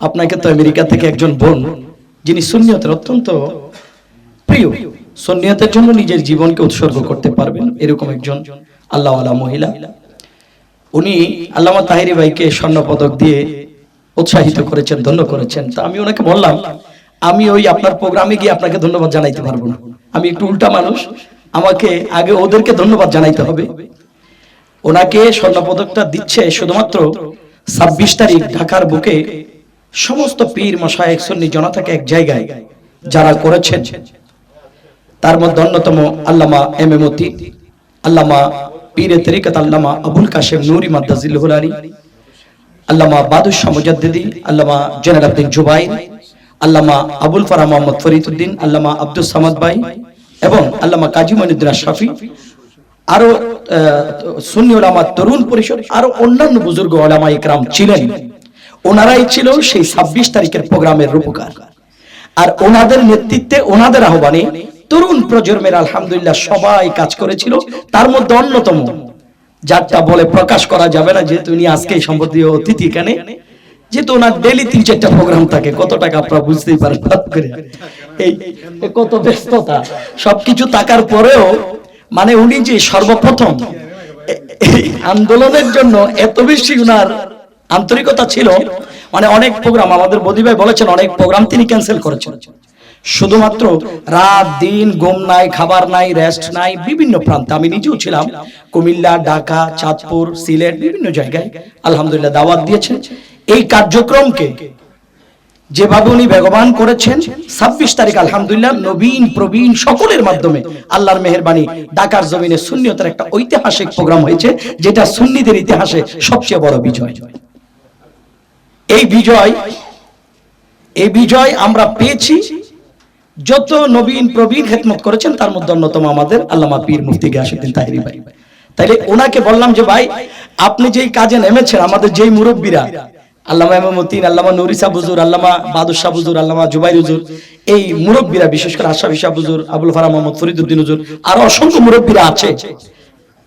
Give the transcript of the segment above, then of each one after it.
আপনাকে তো আমেরিকা থেকে একজন বোন, যিনি সুন্নিয়তের অত্যন্ত প্রিয়, সুন্নিয়তের জন্য নিজের জীবনকে উৎসর্গ করতে পারবেন এরকম একজন আল্লাহওয়ালা মহিলা। উনি আল্লামা তাহিরি ভাইকে স্বর্ণ পদক দিয়ে উৎসাহিত করেছেন, ধন্য করেছেন। তা আমি ওনাকে বললাম, আমি ওই আপনার প্রোগ্রামে গিয়ে আপনাকে ধন্যবাদ জানাইতে পারব না। আমি একটু উল্টা মানুষ, আমাকে আগে ওদেরকে ধন্যবাদ জানাইতে হবে। ওনাকে স্বর্ণ পদকটা দিচ্ছে শুধুমাত্র ছাব্বিশ তারিখ ঢাকার বুকে সমস্ত পীর মশায়েক সুন্নি জনতাকে এক জায়গায় যারা করেছেন, তার মধ্যে অন্যতম আল্লামা এম এমতি আল্লামা পীরে তরিকত আল্লামা আবুল কাশেম নুরি মাদ্দাজিল হুলারি আল্লামা বাদুশাহ মুজাদ্দিদি, আল্লামা জেনার আব্দিন জুবাইর, আল্লামা আবুল ফারা মোহাম্মদ ফরিদউদ্দিন, আল্লামা আব্দুল সামাদ ভাই এবং আল্লামা কাজী মনিউদ্দিন শাফি আরও সুন্নি ওলামা তরুণ পরিষদ, আরও অন্যান্য বুজুর্গ ওলামা ইকরাম ছিলেন। ওনারাই ছিল সেই ছাব্বিশ তারিখের প্রোগ্রামের রূপকার। আর ওনাদের নেতৃত্বে, ওনাদের আহ্বানে তরুণ প্রজন্মের আলহামদুলিল্লাহ সবাই কাজ করেছিল। তার মধ্যে অন্যতম, যারটা বলে প্রকাশ করা যাবে না, যেহেতু উনি আজকে সম্পর্কীয় অতিথি এখানে, যেহেতু ওনার ডেলি তিন চারটা প্রোগ্রাম থাকে, কত টাকা আপনারা বুঝতেই পারেন হঠাৎ করে। এই কত ব্যস্ততা, সবকিছু থাকার পরেও মানে উনি যে সর্বপ্রথম আন্দোলনের জন্য এত বেশি উনার আন্তরিকতা ছিল। মানে অনেক প্রোগ্রাম আমাদের মোদী ভাই বলেছেন, অনেক প্রোগ্রাম তিনি ক্যান্সেল করেছেন। শুধুমাত্র রাত, দিন, ঘুম নাই, খাবার নাই রেস্ট নাই, বিভিন্ন প্রান্তে। আমি নিজেও ছিলাম কুমিল্লা, ঢাকা, চাঁদপুর, সিলেট, বিভিন্ন জায়গায়। আলহামদুলিল্লাহ দাওয়াত দিয়েছেন। এই কার্যক্রমকে যেভাবে উনি বেগবান করেছেন, ছাব্বিশ তারিখ, আলহামদুলিল্লাহ, নবীন, প্রবীণ সকলের মাধ্যমে আল্লাহর মেহরবানি, ঢাকার জমিনে সুন্নিয়তের একটা ঐতিহাসিক প্রোগ্রাম হয়েছে, যেটা সুন্নিদের ইতিহাসে সবচেয়ে বড় বিজয়। এই বিজয় এই বিজয় আমরা পেয়েছি। যত নবীন প্রবীণ খেদমত করেছেন, তার মধ্যে অন্যতম আমাদের আল্লামা পীর মুফতি গিয়াসুদ্দিন তাহিরি ভাই। তাইলে ওনাকে বললাম যে, ভাই, আপনি যেই কাজে নেমেছেন, আমাদের যেই মুরব্বীরা, আল্লামা আল্লামা আল্লামা আল্লামা হুজুর, এই মুরব্বীরা, বিশেষ করে ইশা বুজুর আবুল ফারা মোহাম্মদ হুজুর, আর অসংখ্য মুরব্বীরা আছে।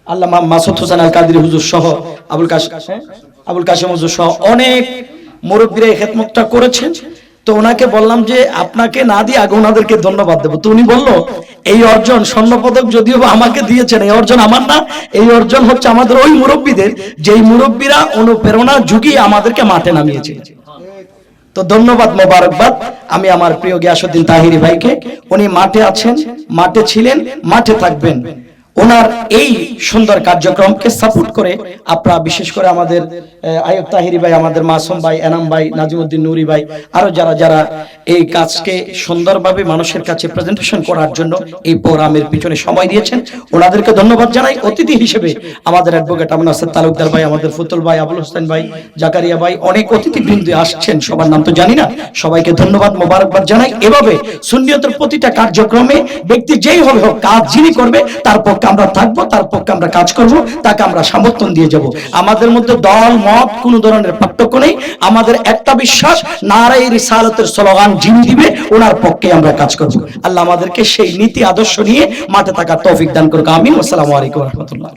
আল্লামা মাসুদ হোসেন আল হুজুর সহ, আবুল আবুল কাশেম হুজুর সহ অনেক মুরব্বীরা এই খেদমতটা করেছেন। তো ওনাকে বললাম যে, আপনাকে না দিয়ে আগে ওনাদেরকে ধন্যবাদ দেবো। তো উনি বলল, এই অর্জন স্বর্ণপদক যদিও বা আমাকে দিয়েছেন, এই অর্জন আমার না। এই অর্জন হচ্ছে আমাদের ওই মুরব্বীদের, যেই মুরব্বীরা অনুপ্রেরণা যুগিয়ে আমাদেরকে মাঠে নামিয়েছে। তো ধন্যবাদ মোবারকবাদ। আমি আমার প্রিয় গিয়াসুদ্দিন তাহিরি ভাইকে, উনি মাঠে আছেন, মাঠে ছিলেন, মাঠে থাকবেন। ওনার এই সুন্দর কার্যক্রমকে সাপোর্ট করে আপনারা, বিশেষ করে আমাদের আয়ুব তাহিরি ভাই, আমাদের মাসুম ভাই, এনাম ভাই, নাজিমুদ্দিন নুরি ভাই, আরও যারা যারা এই কাজকে সুন্দরভাবে মানুষের কাছে প্রেজেন্টেশন করার জন্য এই প্রোগ্রামের পিছনে সময় দিয়েছেন, ওনাদেরকে ধন্যবাদ জানাই। অতিথি হিসেবে আমাদের অ্যাডভোকেট আমিন আসাদ তালুকদার ভাই, আমাদের ফুতুল ভাই, আবুল হোসেন ভাই, জাকারিয়া ভাই, অনেক অতিথিবৃন্দ আসছেন, সবার নাম তো জানি না। সবাইকে ধন্যবাদ, মোবারকবাদ জানাই। এভাবে সুন্নিয়তের প্রতিটা কার্যক্রমে ব্যক্তি যেই হবে হোক, কাজ যিনি করবে, তার পক্ষে আমরা থাকব তার পক্ষে আমরা কাজ করব, তাকে আমরা সমর্থন দিয়ে যাব। আমাদের মধ্যে দল, মত কোনো ধরনের পার্থক্য নেই। আমাদের একটা বিশ্বাস নারাই রিসালতের স্লোগান যিনি দিবে, ওনার পক্ষে আমরা কাজ করব। আল্লাহ আমাদেরকে সেই নীতি, আদর্শ নিয়ে মাঠে থাকার তৌফিক দান করুক। আমি আসসালামু আলাইকুম রহমতুল্লাহ।